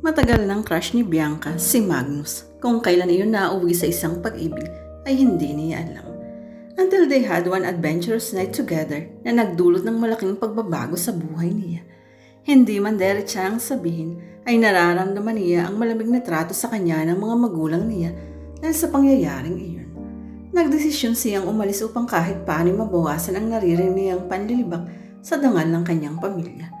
Matagal ng crush ni Bianca si Magnus. Kung kailan iyon nauwi sa isang pag-ibig ay hindi niya alam. Until they had one adventurous night together na nagdulot ng malaking pagbabago sa buhay niya. Hindi man diretsa ang sabihin ay nararamdaman niya ang malamig na trato sa kanya ng mga magulang niya dahil sa pangyayaring iyon. Nagdesisyon siyang umalis upang kahit paano mabawasan ang naririnig niyang panlilibak sa dangal ng kanyang pamilya.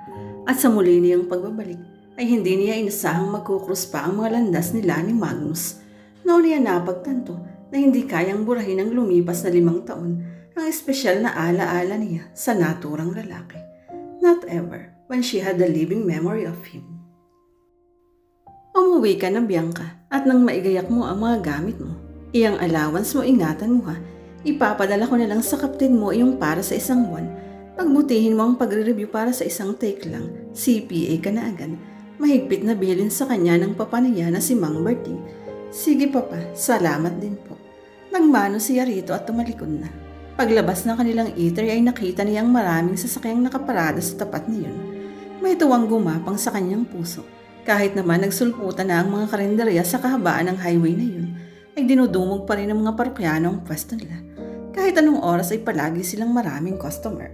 At sa muli niyang pagbabalik ay hindi niya inasahang magkukrus pa ang mga landas nila ni Magnus. Noon niya napagtanto na hindi kayang burahin ng lumipas na limang taon ang espesyal na alaala niya sa naturang lalaki. Not ever when she had the living memory of him. Umuwi ka na, Bianca, at nang maigayak mo ang mga gamit mo, iyang allowance mo ingatan mo ha. Ipapadala ko na lang sa kapatid mo iyong para sa isang buwan. Pagbutihin mo ang pagre-review para sa isang take lang, CPA ka na agad. Mahigpit na bilin sa kanya ng papaniya na si Mang Berting. Sige papa, salamat din po. Nagmano siya rito at tumalikod na. Paglabas ng kanilang eatery ay nakita niyang maraming sasakyang nakaparada sa tapat niyon. May tuwang gumapang sa kanyang puso. Kahit naman nagsulputan na ang mga karinderya sa kahabaan ng highway na yun, ay dinudumog pa rin ng mga parokyano ang pwesto nila. Kahit anong oras ay palagi silang maraming customer.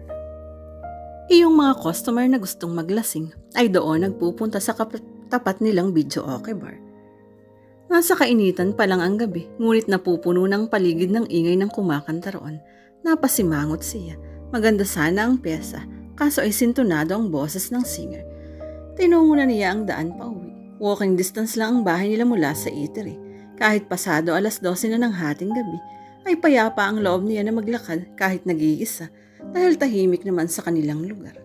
Iyong mga customer na gustong maglasing ay doon nagpupunta sa tapat nilang video okay bar. Nasa kainitan pa lang ang gabi, ngunit napupuno ng paligid ng ingay ng kumakanta roon. Napasimangot siya. Maganda sana ang pyesa, kaso ay sintonado ang boses ng singer. Tinungo na niya ang daan pa uwi. Walking distance lang ang bahay nila mula sa eatery. Kahit pasado alas 12 na ng hating gabi, ay payapa ang loob niya na maglakad kahit nag-iisa dahil tahimik naman sa kanilang lugar.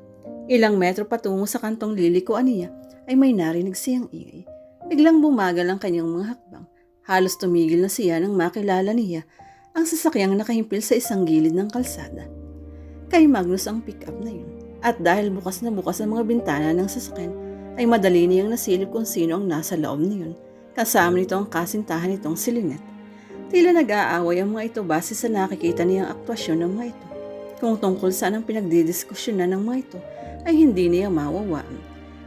Ilang metro patungo sa kantong lilikuan niya ay may narinig siyang ingay. Biglang bumagal ang kanyang mga hakbang. Halos tumigil na siya nang makilala niya ang sasakyang nakahimpil sa isang gilid ng kalsada. Kay Magnus ang pick-up na yun. At dahil bukas na bukas ang mga bintana ng sasakyan, ay madali niyang nasilip kung sino ang nasa loob niyon. Kasama nito ang kasintahan nitong si Lynette. Tila nag-aaway ang mga ito base sa nakikita niyang aktwasyon ng mga ito. Kung tungkol saan ang pinagdidiskusyonan ng mga ito, ay hindi niya mawawaan.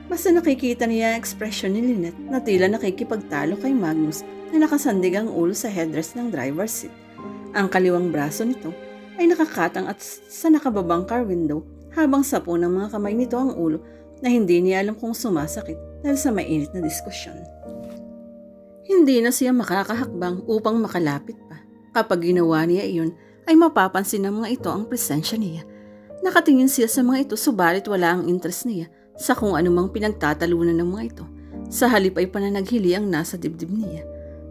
Basta nakikita niya ang ekspresyon ni Lynette na tila nakikipagtalo kay Magnus na nakasandig ang ulo sa headrest ng driver's seat. Ang kaliwang braso nito ay nakakatang at sa nakababang car window habang sapo ng mga kamay nito ang ulo na hindi niya alam kung sumasakit dahil sa mainit na diskusyon. Hindi na siya makakahakbang upang makalapit pa. Kapag ginawa niya iyon, ay mapapansin ng mga ito ang presensya niya. Nakatingin siya sa mga ito subalit wala ang interest niya sa kung anumang pinagtatalunan ng mga ito. Sa halip ay pananaghili ang nasa dibdib niya.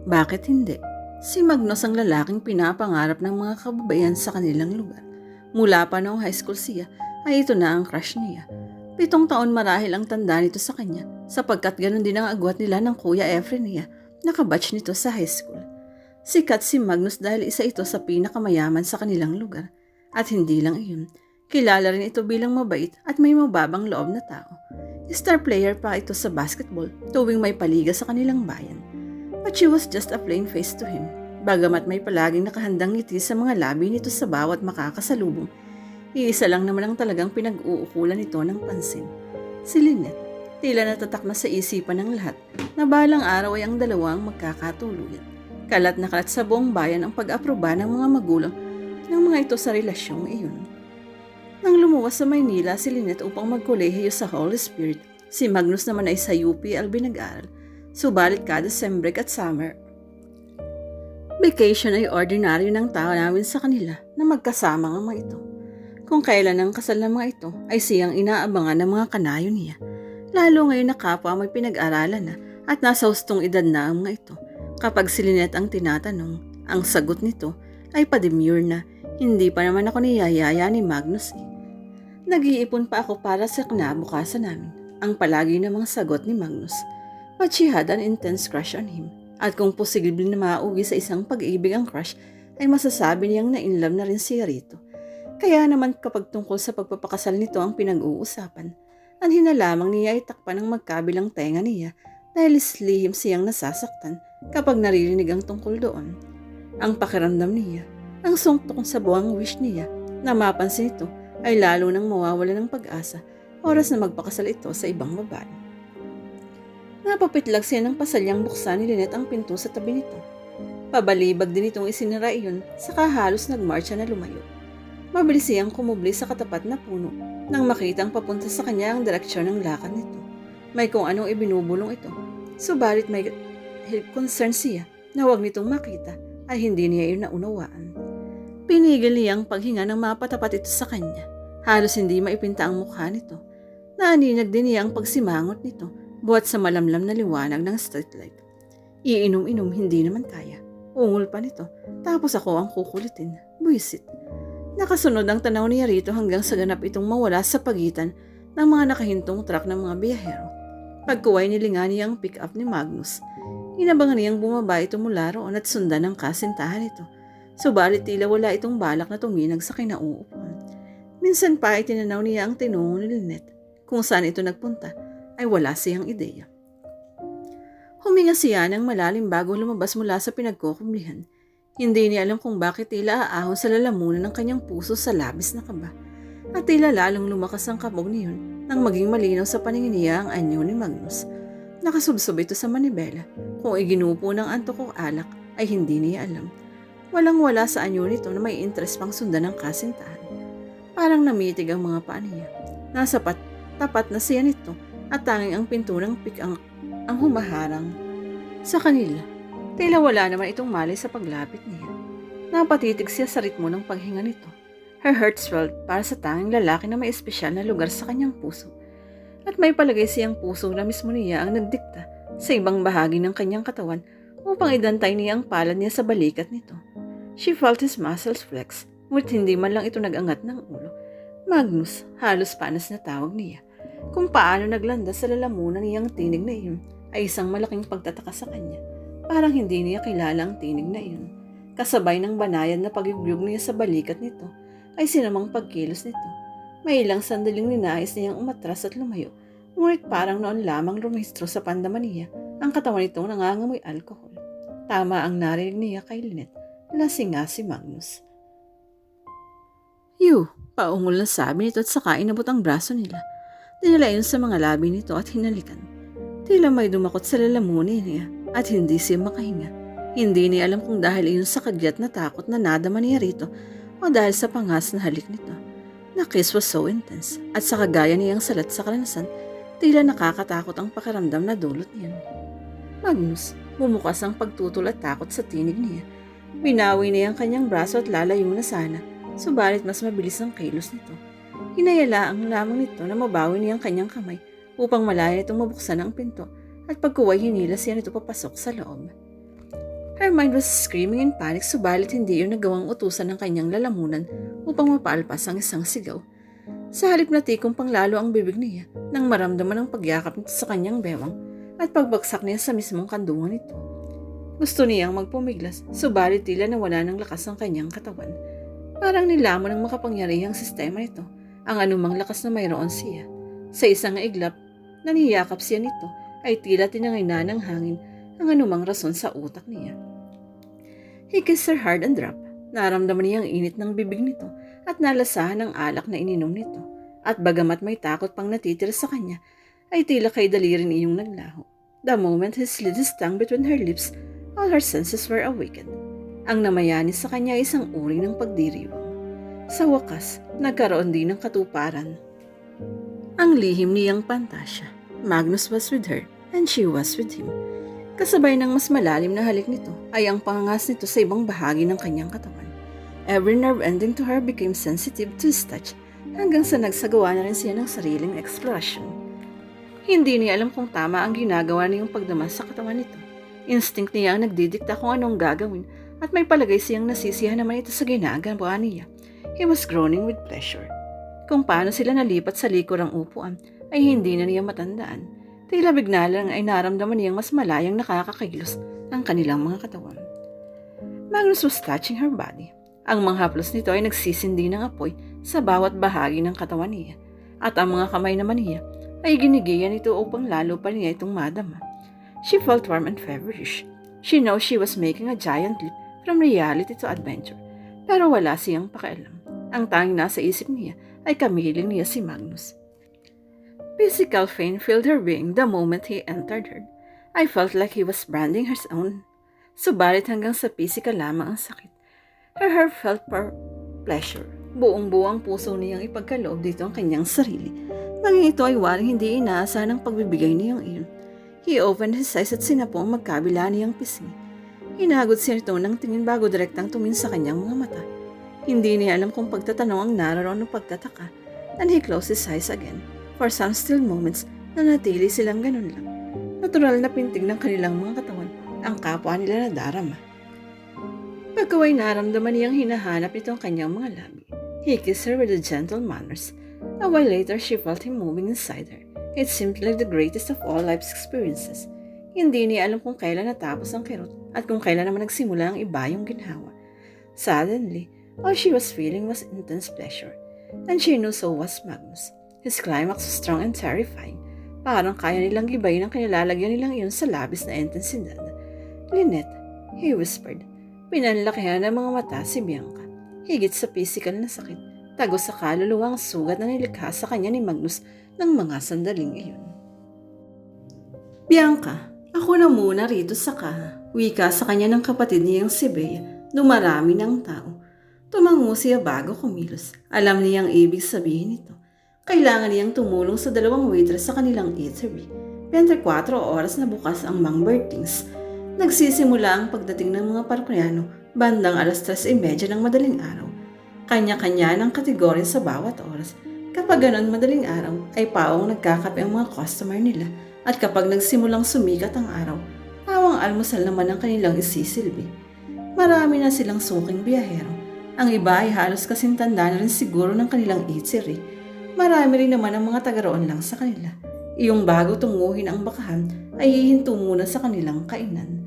Bakit hindi? Si Magnus ang lalaking pinapangarap ng mga kababayan sa kanilang lugar. Mula pa noong high school siya, ay ito na ang crush niya. Pitong taon marahil ang tanda nito sa kanya sapagkat ganun din ang agwat nila ng kuya Efren niya, nakabatch nito sa high school. Sikat si Magnus dahil isa ito sa pinakamayaman sa kanilang lugar. At hindi lang iyon, kilala rin ito bilang mabait at may mababang loob na tao. Star player pa ito sa basketball tuwing may paliga sa kanilang bayan. But she was just a plain face to him. Bagamat may palaging nakahandang ngiti sa mga labi nito sa bawat makakasalubong, iisa lang naman ang talagang pinag-uukulan nito ng pansin. Si Lynette, tila natatak na sa isipan ng lahat na balang araw ay ang dalawang magkakatuluyan. Kalat na kalat sa buong bayan ang pag-aproba ng mga magulang ng mga ito sa relasyong iyon. Nang lumuwas sa Maynila si Lynette upang magkolehiyo sa Holy Spirit, si Magnus naman ay sa UPLB nag-aral, subalit kada break at summer. Vacation ay ordinaryo ng tao namin sa kanila na magkasama ang mga ito. Kung kailan ang kasal ng mga ito ay siyang inaabangan ng mga kanayo niya. Lalo ngayon na kapwa may pinag-aralan na at nasa hustong edad na ang mga ito. Kapag si Lynette ang tinatanong, ang sagot nito ay pademure na hindi pa naman ako niyayaya ni Magnus eh. Nag-iipon pa ako para sa kinabukasan namin, ang palagi namang sagot ni Magnus. But she had an intense crush on him. At kung posible na mauwi sa isang pag-ibig ang crush, ay masasabi niyang na-inlove na rin siya rito. Kaya naman kapag tungkol sa pagpapakasal nito ang pinag-uusapan, ang hinalamang niya ay takpan ng magkabilang tenga niya dahil lihim siyang nasasaktan kapag naririnig ang tungkol doon. Ang pakiramdam niya, ang sungtok sa buwang wish niya na mapansin ito ay lalo nang mawawala ng pag-asa oras na magpakasal ito sa ibang babae. Napapitlag siya ng pasalyang buksan ni Lynette ang pinto sa tabi nito. Pabalibag din itong isinira iyon, saka halos nagmarcha na lumayo. Mabilis siyang kumubli sa katapat na puno nang makitang papunta sa kanya ang direksyon ng lakad nito. May kung anong ibinubulong ito, subalit may concern siya na huwag nitong makita ay hindi niya iyon naunawaan. Pinigil niyang paghinga ng mapatapat ito sa kanya. Halos hindi maipinta ang mukha nito. Naaninag din niya ang pagsimangot nito buhat sa malamlam na liwanag ng streetlight. Iinom-inom hindi naman kaya. Ungol pa nito. Tapos ako ang kukulitin. Buisit. Nakasunod ang tanaw niya rito hanggang sa ganap itong mawala sa pagitan ng mga nakahintong truck ng mga biyahero. Pagkuway nilingan niya ang pick-up ni Magnus. Inabangan niyang bumaba ito mula roon at sundan ang kasintahan nito. Subalit tila wala itong balak na tuminag sa kinauupuan. Minsan pa ay tinanaw niya ang tinungo ni Lynette. Kung saan ito nagpunta, ay wala siyang ideya. Huminga siya ng malalim bago lumabas mula sa pinagkukumlihan. Hindi niya alam kung bakit tila aahon sa lalamunan ng kanyang puso sa labis na kaba. At tila lalong lumakas ang kabog niyon nang maging malinaw sa paningin niya ang anyo ni Magnus. Nakasubsob ito sa manibela. Kung iginupo ng antok o alak ay hindi niya alam. Walang wala sa anyo nito na may interest pang sundan ng kasintahan. Parang namitig ang mga paa niya. Nasa pat, tapat na siya nito at tanging ang pinto ng pik ang, ang humaharang sa kanila. Tila wala naman itong malay sa paglapit niya. Napatitig siya sa ritmo ng paghinga nito. Her heart swelled para sa tanging lalaki na may espesyal na lugar sa kanyang puso. At may palagay siyang puso na mismo niya ang nagdikta sa ibang bahagi ng kanyang katawan upang idantay niya ang palad niya sa balikat nito. She felt his muscles flex, ngunit hindi man lang ito nagangat ng ulo. Magnus, halos panas na tawag niya. Kung paano naglanda sa lalamunan niyang tinig na iyon ay isang malaking pagtataka sa kanya. Parang hindi niya kilala ang tinig na iyon. Kasabay ng banayan na pagyugyug niya sa balikat nito ay sinamang pagkilos nito. May ilang sandaling ninais niyang umatras at lumayo, ngunit parang noon lamang rumistro sa pandaman niya ang katawan nitong nangangamoy alkohol. Tama ang narinig niya kay Lynette, lasing nga si Magnus. Yu, paungol na sabi nito at saka inabot ang braso nila. Dinala yun sa mga labi nito at hinalikan. Tila may dumakot sa lalamunin niya at hindi siya makahinga. Hindi niya alam kung dahil iyon sa kagyat na takot na nadama niya rito o dahil sa pangas na halik nito. The kiss was so intense at sa kagaya niyang salat sa karanasan, tila nakakatakot ang pakiramdam na dulot niyan. Magnus, bumukas ang pagtutol at takot sa tinig niya. Binawi niya ang kanyang braso at lalayo na sana, subalit mas mabilis ang kilos nito. Hinayala ang lamang nito na mabawi niya ang kanyang kamay upang malaya itong mabuksan ang pinto at pagkuway hinila siya nito papasok sa loob. Her mind was screaming in panic subalit hindi yun nagawang utusan ng kanyang lalamunan upang mapaalpas ang isang sigaw. Sa halip na tikong panglalo ang bibig niya nang maramdaman ang pagyakap nito sa kanyang bewang at pagbagsak niya sa mismong kandungan nito. Gusto niyang magpumiglas, subalit tila nawala ng lakas ang kanyang katawan. Parang nilamon ng makapangyarihang sistema nito ang anumang lakas na mayroon siya. Sa isang iglap, naniyakap siya nito ay tila tinangina ng hangin ang anumang rason sa utak niya. He kissed her hard and drop. Naramdaman niya ang init ng bibig nito at nalasahan ang alak na ininom nito. At bagamat may takot pang natitira sa kanya, ay tila kay dalirin iyong naglaho. The moment he slid his tongue between her lips, all her senses were awakened. Ang namayani sa kanya ay isang uri ng pagdiriwang. Sa wakas, nagkaroon din ng katuparan. Ang lihim niyang pantasya. Magnus was with her and she was with him. Kasabay ng mas malalim na halik nito ay ang pangangas nito sa ibang bahagi ng kanyang katawan. Every nerve ending to her became sensitive to his touch hanggang sa nagsagawa na rin siya ng sariling eksplorasyon. Hindi niya alam kung tama ang ginagawa niyang pagdamas sa katawan nito. Instinct niya ang nagdidikta kung anong gagawin at may palagay siyang nasisiyahan naman ito sa ginagawa niya. He was groaning with pleasure. Kung paano sila nalipat sa likurang upuan ay hindi na niya matandaan. Tila bigla lang ay naramdaman niyang mas malayang nakakakilos ang kanilang mga katawan. Magnus was touching her body. Ang mga haplos nito ay nagsisindi ng apoy sa bawat bahagi ng katawan niya. At ang mga kamay naman niya ay ginigiyan nito upang lalo pa niya itong madama. She felt warm and feverish. She knows she was making a giant leap from reality to adventure. Pero wala siyang pakialam. Ang tanging nasa isip niya ay kamiling niya si Magnus. Physical pain filled her being the moment he entered her. I felt like he was branding her own. Subalit hanggang sa physical lamang ang sakit. Her heart felt for pleasure. Buong-buo ang puso niyang ipagkaloob dito ang kanyang sarili. Maging ito ay waring hindi inaasahan ng pagbibigay niyang iyon. He opened his eyes at sinapo ang magkabila niyang pisngi. Hinagod siya ito ng tingin bago direktang tumingin sa kanyang mga mata. Hindi niya alam kung pagtatanong ang nararoon ng pagtataka. And he closed his eyes again. For some still moments, nanatili silang ganun lang. Natural na pintig ng kanilang mga katawan ang kapwa nila na darama. Pagkaway naramdaman niyang hinahanap nito ang kanyang mga labi. He kissed her with a gentle manners. A while later, she felt him moving inside her. It seemed like the greatest of all life's experiences. Hindi niya alam kung kailan natapos ang kirot at kung kailan naman nagsimula ang iba yung ginhawa. Suddenly, all she was feeling was intense pleasure. And she knew so was Magnus. His climax was strong and terrifying. Parang kaya nilang gibayin ang kinilalagyan nilang iyon sa labis na intensidad. Lynette, he whispered. Pinanlakihan ng mga mata si Bianca. Higit sa physical na sakit, tagos sa kaluluwa ang sugat na nilikha sa kanya ni Magnus ng mga sandaling iyon. Bianca, ako na muna rito sa ka. Wika sa kanya ng kapatid niyang si Bea, dumarami ng tao. Tumango siya bago kumilos. Alam niyang ibig sabihin nito. Kailangan niyang tumulong sa dalawang waitress sa kanilang eatery. 24 oras na bukas ang Mang Bertings. Nagsisimula ang pagdating ng mga Parkoyano bandang alas 3.30 ng madaling araw. Kanya-kanya ng kategorya sa bawat oras. Kapag ganon madaling araw, ay paong nagkakape ang mga customer nila at kapag nagsimulang sumikat ang araw, pawang almusal naman ang kanilang isisilbi. Marami na silang suking biyahero. Ang iba ay halos kasintanda na rin siguro ng kanilang eatery. Marami rin naman ang mga taga-roon lang sa kanila. Iyong bago tunguhin ang bakahan ay hihinto muna sa kanilang kainan.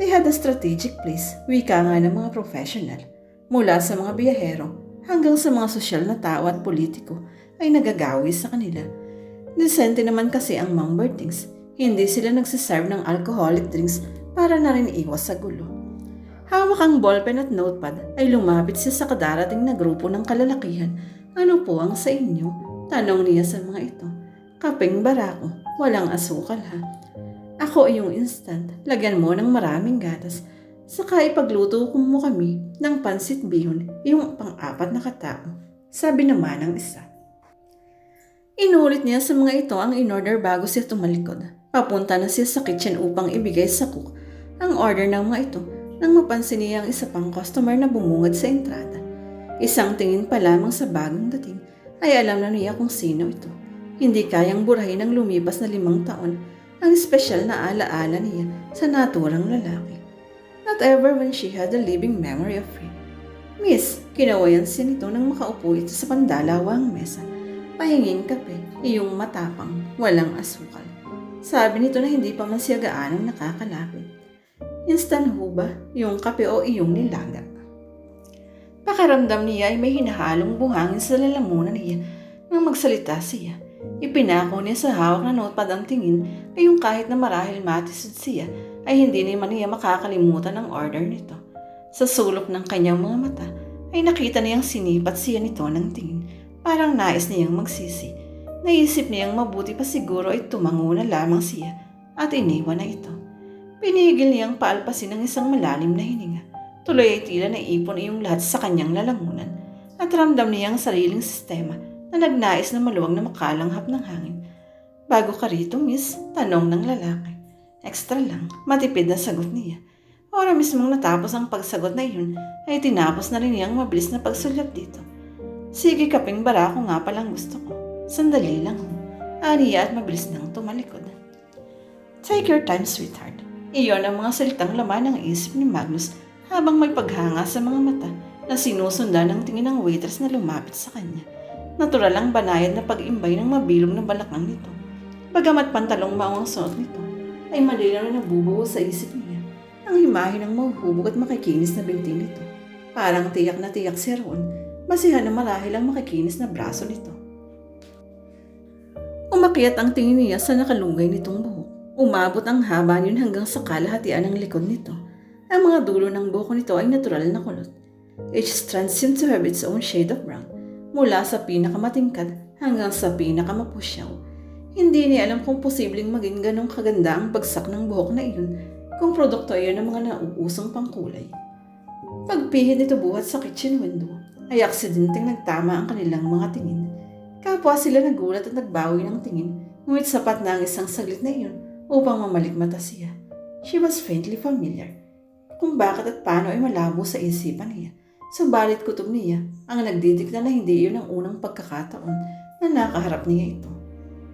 They had a strategic place, wika nga ng mga professional. Mula sa mga biyahero hanggang sa mga sosyal na tao at politiko ay nagagawi sa kanila. Decente naman kasi ang Mang Bertings. Hindi sila nagsiserve ng alcoholic drinks para na rin iwas sa gulo. Hawak ang ballpen at notepad ay lumapit siya sa kadarating na grupo ng kalalakihan. Ano po ang sa inyo? Tanong niya sa mga ito. Kapeng barako, walang asukal ha. Ako yung instant, lagyan mo ng maraming gatas. Saka ipagluto ko mo kami ng pansit bihon, yung pang-apat na katao. Sabi naman ng isa. Inulit niya sa mga ito ang in-order bago siya tumalikod. Papunta na siya sa kitchen upang ibigay sa cook ang order ng mga ito nang mapansin niya ang isa pang customer na bumungad sa entrada. Isang tingin pa lamang sa bagong dating ay alam na niya kung sino ito. Hindi kayang burahin ng lumipas na limang taon ang espesyal na alaala niya sa naturang lalaki. Not ever when she had a living memory of him. Miss, kinawayan siya nito nang makaupo ito sa pandalawang mesa. Pahinging kape, iyong matapang, walang asukal. Sabi nito na hindi pa man siya gaanong nakakalapit. Instant ho ba, yung kape o iyong nilaga? Pakaramdam niya ay may hinahalong buhangin sa lalamunan niya nang magsalita siya. Ipinako niya sa hawak na notepad ang tingin ay yung kahit na marahil matisod siya ay hindi naman niya makakalimutan ang order nito. Sa sulok ng kanyang mga mata ay nakita niyang sinipat siya nito ng tingin. Parang nais niyang magsisi. Naisip niyang mabuti pa siguro ay tumango na lamang siya at iniwan na ito. Pinigil niyang paalpasin ng isang malalim na hininga. Tuloy ay tila naipon iyong lahat sa kanyang lalamunan at ramdam niya ang sariling sistema na nagnais na maluwag na makalanghap ng hangin. Bago ka rito, miss, tanong ng lalaki. Extra lang, matipid na sagot niya. Ora mismong natapos ang pagsagot na iyon, ay tinapos na rin niyang mabilis na pagsulat dito. Sige kaping barako nga palang gusto ko. Sandali lang ho. Aniya at mabilis nang tumalikod. Take your time, sweetheart. Iyon ang mga salitang laman ng isip ni Magnus habang may paghanga sa mga mata na sinusundan ng tingin ng waitress na lumapit sa kanya. Natural ang banayad na pag-imbay ng mabilog na balakang nito. Bagamat pantalong maong suot nito, ay malinaw na nabubuo sa isip niya ang himahe ng mahuhubog at makikinis na binti nito. Parang tiyak na tiyak si Ron, masihan na marahil ang makikinis na braso nito. Umakyat ang tingin niya sa nakalunggay nitong buhok. Umabot ang haba niyon hanggang sa kalahatian ng likod nito. Ang mga dulo ng buhok nito ay natural na kulot. Each strand seemed to have its own shade of brown, mula sa pinakamatingkad hanggang sa pinakamapusyaw. Hindi niya alam kung posibleng maging ganong kaganda ang bagsak ng buhok na iyon kung produkto iyon ng mga nauusong pangkulay. Pagpihit nito buhat sa kitchen window, ay aksidenteng nagtama ang kanilang mga tingin. Kapwa sila nagulat at nagbawi ng tingin, ngunit sapat na ang isang saglit na iyon upang mamalikmata siya. She was faintly familiar. Kung bakit at paano ay malabo sa isipan niya. Subalit kutob niya ang nagdidikta na hindi iyon ang unang pagkakataon na nakaharap niya ito.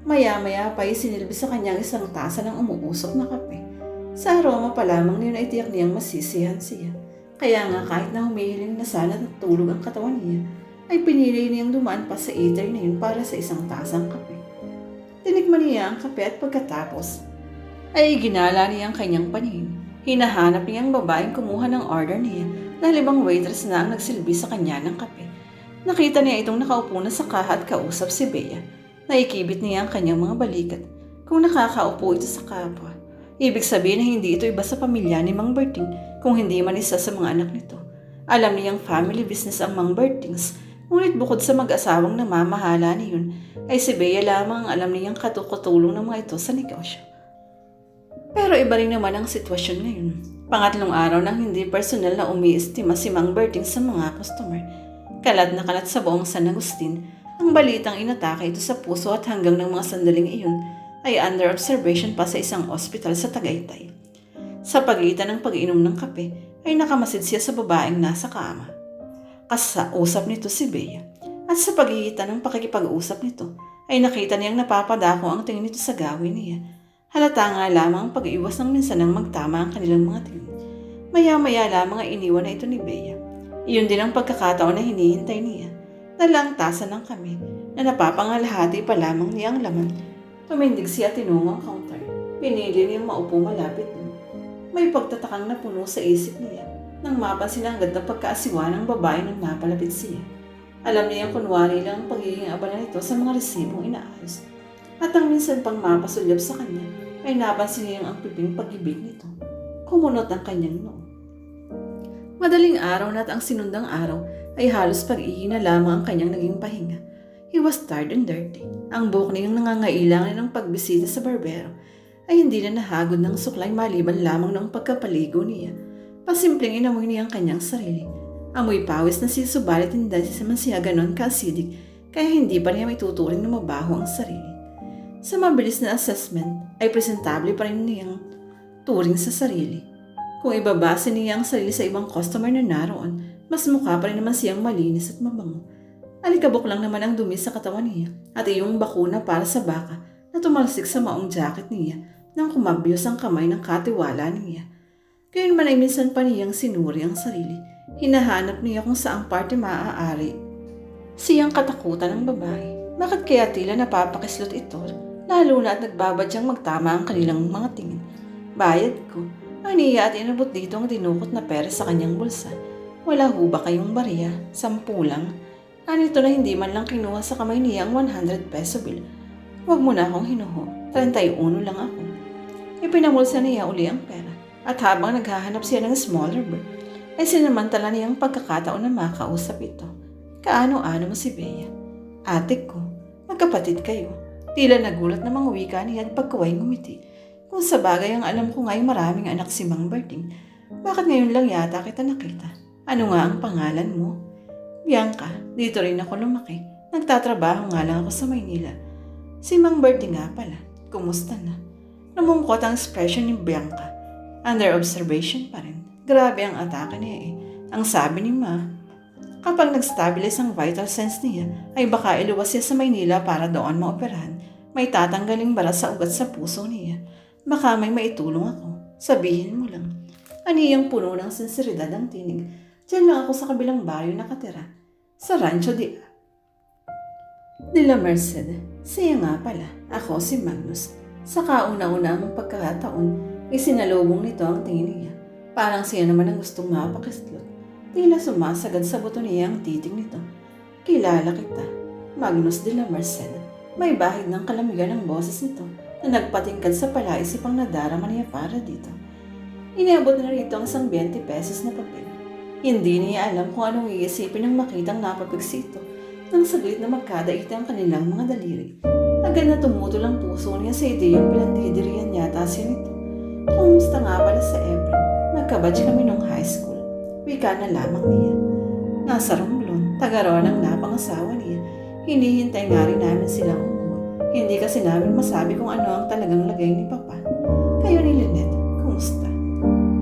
Maya-maya pa ay sinilbi sa kanyang isang tasa ng umuusok na kape. Sa aroma pa lamang niyon ay tiyak niyang masisihan siya. Kaya nga kahit na humihiling na sana natulog ang katawan niya, ay pinili niyang dumaan pa sa eater na yun para sa isang tasang kape. Tinikman niya ang kape at pagkatapos, ay ginala niya ang kanyang paningin. Hinahanap niya ang babaeng kumuha ng order niya dahil ibang waitress na ang nagsilbi sa kanya ng kape. Nakita niya itong nakaupo na sa kaha at kausap si Bea. Naikibit niya ang kanyang mga balikat kung nakakaupo ito sa kapwa. Ibig sabihin na hindi ito iba sa pamilya ni Mang Berting kung hindi man isa sa mga anak nito. Alam niyang family business ang Mang Bertings, ngunit bukod sa mag-asawang namamahala niyon, ay si Bea lamang ang alam niyang katukutulong ng mga ito sa negosyo. Pero iba rin naman ang sitwasyon ngayon. Pangatlong araw nang hindi personal na umiestima si Mang Berting sa mga customer. Kalat na kalat sa buong San Agustin, ang balitang inatake ito sa puso at hanggang ng mga sandaling iyon ay under observation pa sa isang ospital sa Tagaytay. Sa pagitan ng pag-inom ng kape, ay nakamasid siya sa babaeng nasa kama. Kasausap nito si Bea. At sa pagitan ng pakikipag-usap nito, ay nakita niyang napapadako ang tingin nito sa gawin niya. Halata nga lamang ang pag-iwas ng minsan ng magtama ang kanilang mga tingin. Maya-maya lamang ay iniwan na ito ni Bea. Iyon din ang pagkakataon na hinihintay niya. Dalang tasa ng kami na napapangalahati pa lamang niya ang laman. Tumindig siya tinungo ang counter. Pinili niyang maupo malapit doon. May pagtatakang napuno sa isip niya nang mapansin ang ganda pagkaasiwa ng babae nang napalapit siya. Alam niyang kunwari lang ang pagiging abala nito sa mga resibong inaayos. At ang minsan pang mapasulyap sa kanya ay napansin niyang ang piping pag-ibig nito. Kumunot ang kanyang noo. Madaling araw na at ang sinundang araw ay halos pag-ihina lamang ang kanyang naging pahinga. He was tired and dirty. Ang buhok niyang nangangailangan ng pagbisita sa barbero ay hindi na nahagod ng suklay maliban lamang ng pagkapaligo niya. Pasimpleng inamoy niya ang kanyang sarili. Amoy pawis na siya subalit hindi naman siya ganon ka-acidic kaya hindi pa niya maituturing na mabaho ang sarili. Sa mabilis na assessment ay presentable pa rin niyang turing sa sarili. Kung ibabase niya ang sarili sa ibang customer na naroon, mas mukha pa rin naman siyang malinis at mabango. Alikabok lang naman ang dumi sa katawan niya at iyong bakuna para sa baka na tumalsik sa maong jacket niya nang kumabyos ang kamay ng katiwala niya. Gayon man ay minsan pa niyang sinuri ang sarili. Hinahanap niya kung saang parte maaari. Siyang katakutan ng babae. Bakit kaya tila napapakislot ito? Lalo na at nagbabadyang magtama ang kanilang mga tingin. Bayad ko. Aniya at inabot dito ang dinukot na pera sa kanyang bulsa. Wala ho ba kayong bariya? Sampu lang. Anito na hindi man lang kinuha sa kamay niya ang 100 peso bill. Huwag mo na akong hinuho. 31 lang ako. Ipinamulsa niya uli ang pera. At habang naghahanap siya ng smaller bird, ay sinamantala niyang pagkakataon na makausap ito. Kaano-ano mo si Bea? Ate ko, magkapatid kayo. Tila nagulat na mga wika niya at pagkaway ngumiti. Kung sa bagay ang alam ko nga'y maraming anak si Mang Berting, bakit ngayon lang yata kita nakita? Ano nga ang pangalan mo? Bianca, dito rin ako lumaki. Nagtatrabaho nga lang ako sa Maynila. Si Mang Berting nga pala. Kumusta na? Namungkot ang expression ni Bianca. Under observation pa rin. Grabe ang atake niya eh. Ang sabi ni Ma, kapag nag-stabilize ang vital sense niya, ay baka iluwas siya sa Maynila para doon maoperahan. May tatanggaling bara sa ugat sa puso niya. Baka may maitulong ako. Sabihin mo lang. Aniyang puno ng sinseridad ang tinig. Diyan lang ako sa kabilang baryo nakatira. Sa Rancho de De La Merced. Siya nga pala. Ako si Magnus. Sa kauna-una ang pagkakataon, isinalubong nito ang tingin niya. Parang siya naman ang gustong mapakislot. Tila sumasagad sa buto niya ang titig nito. Kilala kita. Magnus de la Merced. May bahid ng kalamigan ng boses nito na nagpatingkad sa palaisipang nadarama niya para dito. Inabot na rito ang isang 20 pesos na papel. Hindi niya alam kung anong iisipin ng makitang napapigsito nang saglit na magkadaita ang kanilang mga daliri Agad na tumutol ang puso niya sa ideyang pinagdidirian yata siya nito. Kumusta nga pala sa Efren? Magkabatch kami nung high school. Wika na lamang niya. Nasa Romblon, tagaroon ang napangasawa niya. Hinihintay nga rin namin silang umuwi. Hindi kasi namin masabi kung ano ang talagang lagay ni Papa. Kayo ni Lynette, kumusta?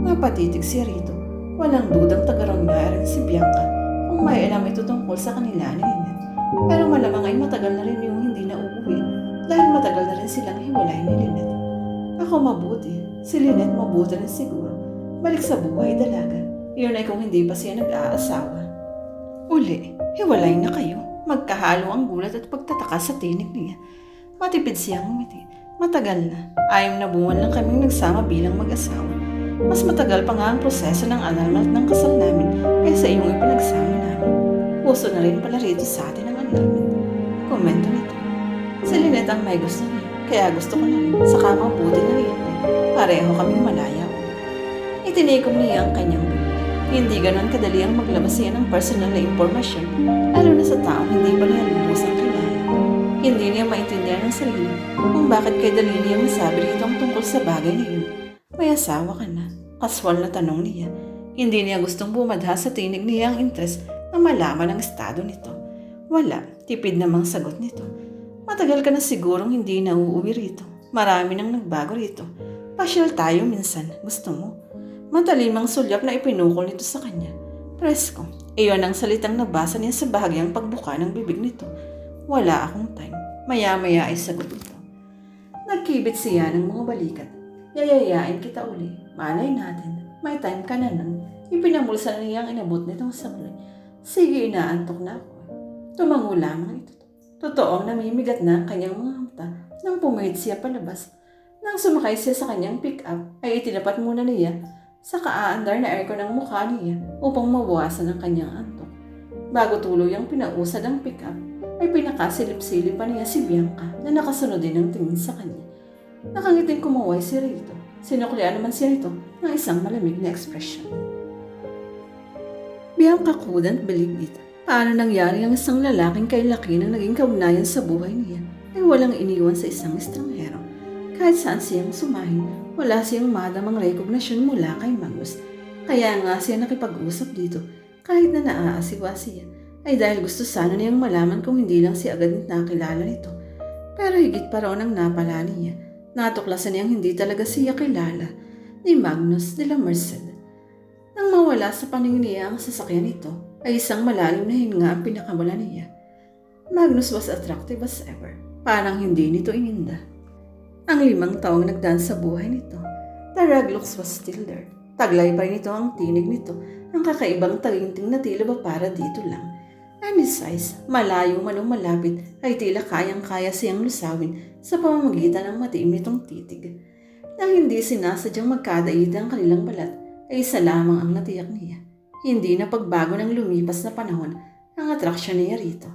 Napatitig siya rito. Walang dudang tagaroon nga rin si Bianca kung may alam ito tungkol sa kanila ni Lynette. Pero malamang ay matagal na rin yung hindi na uuwi dahil matagal na rin silang hiwalay ni Lynette. Ako mabuti. Si Lynette mabuti rin siguro. Balik sa buhay dalaga. Iyon ay kung hindi pa siya nag-aasawa. Uli, hiwalay na kayo. Magkahalo ang gulat at pagtataka sa tinig niya. Matipid siyang ngumiti. Matagal na. Ayam na buwan lang kaming nagsama bilang mag-asawa. Mas matagal pa nga ang proseso ng annulment ng kasal namin kaysa iyong ipinagsama namin. Puso na rin pala rito sa atin ang annulment. Komento nito. Si Lynette ang may gusto niya, kaya gusto ko na rin. Saka mabuti na rin. Pareho kaming malaya. Itinikom niya ang kanyang bibig. Hindi ganon kadali ang maglabas ng personal na impormasyon, lalo na sa taong hindi pa niya lubusang kilala. Hindi niya maintindihan ng sarili kung bakit kay dali niya masabi rito ang tungkol sa bagay na yun. May asawa ka na. Kaswal na tanong niya. Hindi niya gustong bumadha sa tinig niya ang interest na malaman ang estado nito. Wala, tipid namang sagot nito. Matagal ka na sigurong hindi na uuwi rito. Marami nang nagbago rito. Pasyal tayo minsan. Gusto mo? Matalimang sulyap na ipinukol nito sa kanya. Presko, iyon ang salitang nabasa niya sa bahagyang pagbuka ng bibig nito. Wala akong time. Maya-maya ay sagot ito. Nagkibit siya ng mga balikat. Yayayain kita uli. Malay natin. May time ka na nun. Ipinamulsa na niya ang inabot nitong sablay. Sige, inaantok na ako. Tumango lamang ito. Totoong namimigat na ang kanyang mga mata nang pumihit siya palabas. Nang sumakay siya sa kanyang pick-up, ay itinapat muna niya sa kaaandar na aircon ng mukha niya upang mabawasan ang kanyang antok. Bago tuluyang pinausad ang pick-up, ay pinakasilip-silip pa niya si Bianca na nakasunod din ng tingin sa kanya. Nakangiting kumaway si Rito. Sinuklian naman siya nito ng isang malamig na ekspresyon. Bianca couldn't believe it. Paano nangyari ang isang lalaking kay laki ng naging kaugnayan sa buhay niya ay walang iniwan sa isang estranghero. Kahit saan siyang sumahin, wala siyang madamang rekognasyon mula kay Magnus. Kaya nga siya nakipag-usap dito kahit na naaasiwa siya ay dahil gusto sana niyang malaman kung hindi lang siya agad nakilala nito. Pero higit pa raw ang napala niya. Natuklasan niyang hindi talaga siya kilala ni Magnus de la Merced. Nang mawala sa paningin niya ang sasakyan nito, ay isang malalim na hinga ang pinakamala niya. Magnus was attractive as ever. Parang hindi nito ininda. Ang limang taong nagdaan sa buhay nito. Looks was still there. Taglay pa rin ito ang tinig nito, ang kakaibang taginting na tila ba para dito lang. And his size, malayo man o malapit, ay tila kayang-kaya siyang lusawin sa pamamagitan ng matiim nitong titig. Nang hindi sinasadyang magkadaita ang kanilang balat, ay isa lamang ang natiyak niya. Hindi na pagbago ng lumipas na panahon ang atraksyon niya rito.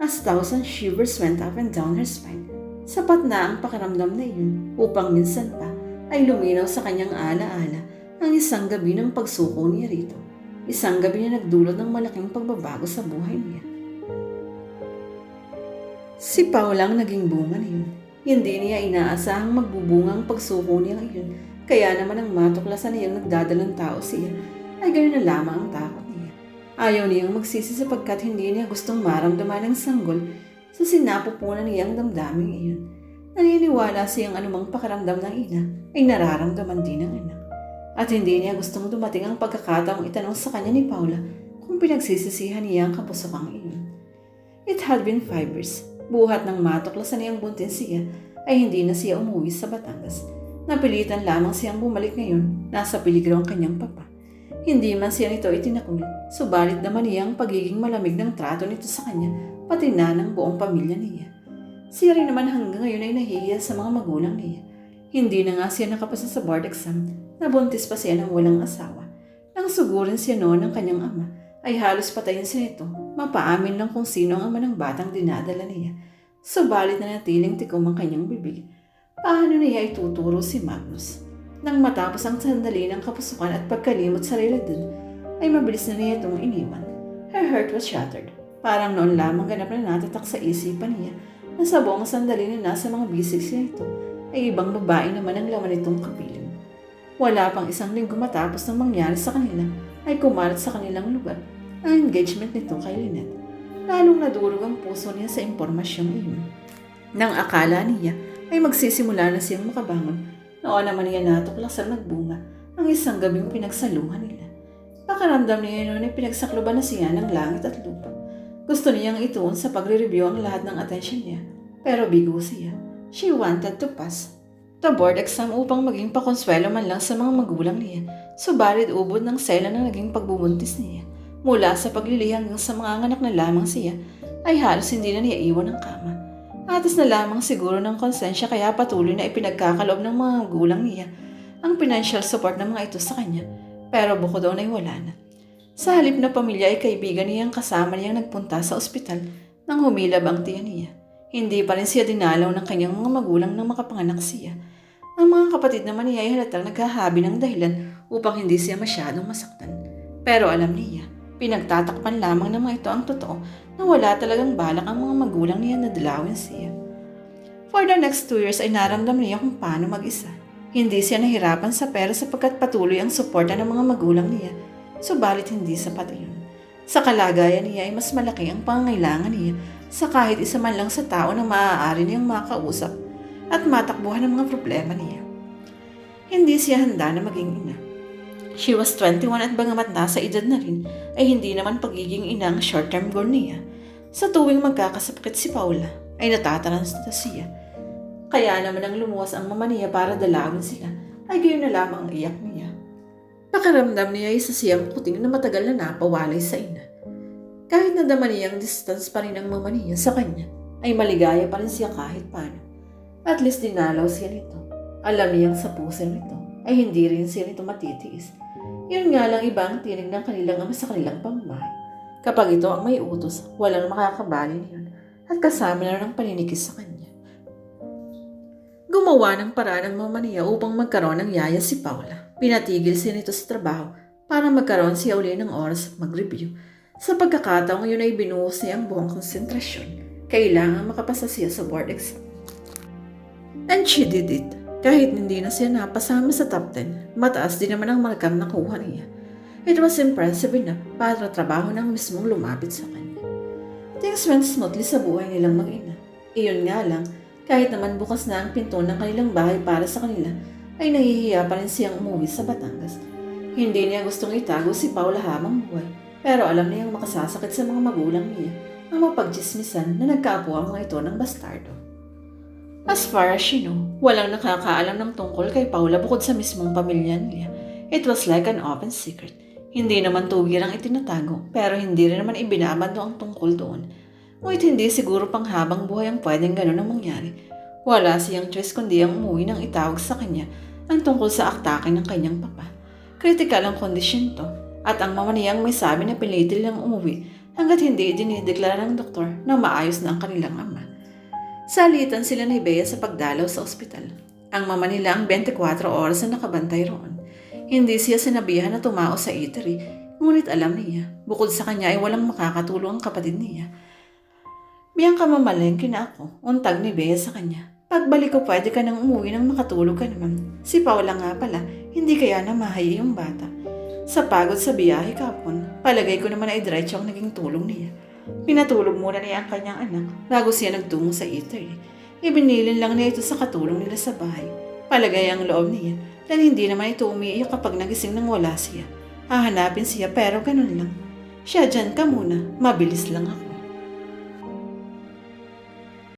As thousand shivers went up and down her spine, sapat na ang pakiramdam na iyon upang minsan pa ay luminaw sa kanyang ala-ala ang isang gabi ng pagsuko niya rito. Isang gabi na nagdulot ng malaking pagbabago sa buhay niya. Si Paula ang naging bunga niyon. Hindi niya inaasahang magbubunga ang pagsuko niya ngayon. Kaya naman ang matuklasan niyang nagdadalang tao siya ay ganoon na lamang ang takot niya. Ayaw niyang magsisi sapagkat hindi niya gustong maramdaman ng sanggol sa sinapupunan niyang damdaming iyon. Naniniwala siyang anumang pakaramdam ng ina ay nararamdaman din ng anak. At hindi niya gustong dumating ang pagkakataong itanong sa kanya ni Paula kung pinagsisisihan niya ang kapusakang iyon. It had been five years. Buhat ng matuklasan niyang buntis siya ay hindi na siya umuwi sa Batangas. Napilitan lamang siyang bumalik ngayon. Nasa peligro ang kanyang papa. Hindi man siya nito itinakulit. Subalit naman niya ang pagiging malamig ng trato nito sa kanya, pati na ng buong pamilya niya. Siya rin naman hanggang ngayon ay nahihiya sa mga magulang niya. Hindi na nga siya nakapasa sa board exam, nabuntis pa siya ng walang asawa. Nang sugurin siya noon ng kanyang ama, ay halos patayin siya nito, mapaamin lang kung sino ang ama ng batang dinadala niya. Subalit na natiling tikom ang kanyang bibig. Paano niya ituturo si Magnus? Nang matapos ang sandali ng kapusukan at pagkalimot sa realidad, ay mabilis na niya itong iniwan. Her heart was shattered. Parang noon lamang ganap na natatak sa isipan niya na sa buong sandali na nasa mga bisig siya ito ay ibang babae naman ang laman nitong kapiling. Wala pang isang linggo matapos ng mangyari sa kanila ay kumalat sa kanilang lugar ang engagement nito kay Lynette. Lalong nadurog ang puso niya sa impormasyong iyon. Nang akala niya ay magsisimula na siyang makabangon, noon naman niya natuklasan nagbunga ang isang gabing pinagsaluhan nila. Pakaramdam niya noon ay pinagsakloban na siya ng langit at lupa. Gusto niyang ituon sa pagre-review ang lahat ng atensyon niya, pero bigo siya. She wanted to pass the board exam upang maging pakonswelo man lang sa mga magulang niya, subalit ubod ng sela na naging pagbubuntis niya. Mula sa paglilihi hanggang sa mga anak na lamang siya, ay halos hindi na niya iwan ng kama. Atas na lamang siguro ng konsensya kaya patuloy na ipinagkakaloob ng mga magulang niya ang financial support ng mga ito sa kanya, pero bukod doon ay wala na. Sa halip na pamilya ay kaibigan niyang kasama niyang nagpunta sa ospital nang humilab ang tiyan niya. Hindi pa rin siya dinalaw ng kanyang mga magulang nang makapanganak siya. Ang mga kapatid naman niya ay halatang naghahabi ng dahilan upang hindi siya masyadong masaktan. Pero alam niya, pinagtatakpan lamang ng mga ito ang totoo na wala talagang balak ang mga magulang niya na dalawin siya. For the next two years ay naramdam niya kung paano mag-isa. Hindi siya nahirapan sa pera sapagkat patuloy ang suporta ng mga magulang niya, subalit hindi sapat iyon. Sa kalagayan niya ay mas malaki ang pangangailangan niya sa kahit isa man lang sa tao na maaari niyang makausap at matakbuhan ang mga problema niya. Hindi siya handa na maging ina. She was 21 at bangamat nasa edad na rin, ay hindi naman pagiging ina ang short-term goal niya. Sa tuwing magkakasakit si Paula, ay natataranta siya. Kaya naman ang lumuwas ang mama niya para dalawin sila, ay gayon na lamang ang iyak niya. Pakiramdam niya isa siyang puting na matagal na napawalay sa ina. Kahit nadama niya ang distance pa rin ng mama niya sa kanya, ay maligaya pa rin siya kahit paano. At least dinalaw siya nito. Alam niyang sa puso nito ay hindi rin siya nito matitiis. Yun nga lang iba ang tinig ng kanilang ama sa kanilang pamamahay. Kapag ito ang may utos, walang makakabali niyon at kasama na ng paninikis sa kanya. Gumawa ng paraan ang mama niya upang magkaroon ng yaya si Paula. Pinatigil siya nito sa trabaho para magkaroon siya uli ng oras mag-review. Sa pagkakataong yun ay binuhos niya ang buong konsentrasyon. Kailangan makapasa siya sa board exam. And she did it. Kahit hindi na siya napasama sa top 10, mataas din naman ang markang nakuha niya. It was impressive enough para trabaho ng mismong lumapit sa kanya. Things went smoothly sa buhay nilang mag-ina. Iyon nga lang, kahit naman bukas na ang pinto ng kanilang bahay para sa kanila, ay nahihiya pa rin siyang umuwi sa Batangas. Hindi niya gustong itago si Paula habang buhay, pero alam niyang makasasakit sa mga magulang niya ang mapagchismisan na nagkaapo ang mga ito ng bastardo. As far as she knew, walang nakakaalam ng tungkol kay Paula bukod sa mismong pamilya niya. It was like an open secret. Hindi naman tugir ang itinatago, pero hindi rin naman ibinabando ang tungkol doon. Ngunit hindi siguro pang habang buhay ang pwedeng ganun ang mangyari. Wala siyang choice kundi ang umuwi nang itawag sa kanya ang tungkol sa aktake ng kanyang papa. Critical ang kondisyon to, at ang mama niyang may sabi na pilitil lang umuwi hanggat hindi dinideklara ng doktor na maayos na ang kanilang ama. Salitan sila ni Bea sa pagdalaw sa ospital. Ang mama nila ang 24 oras na nakabantay roon. Hindi siya sinabihan na tumao sa eatery, ngunit alam niya, bukod sa kanya ay walang makakatulong ang kapatid niya. Biyang ka mamalengke na ako, untag ni Bea sa kanya. Pagbalik ko pwede ka nang umuwi nang makatulog ka naman. Si Paula nga pala, hindi kaya na mahaya yung bata. Sa pagod sa biyahe kapon, palagay ko naman ay diretso ang naging tulong niya. Pinatulog muna niya ang kanyang anak bago siya nagtungo sa eatery. Ibinilin lang niya ito sa katulong nila sa bahay. Palagay ang loob niya dahil hindi naman ito umiiyak kapag nagising nang wala siya. Hahanapin siya pero ganun lang. Siya dyan ka muna, mabilis lang ako.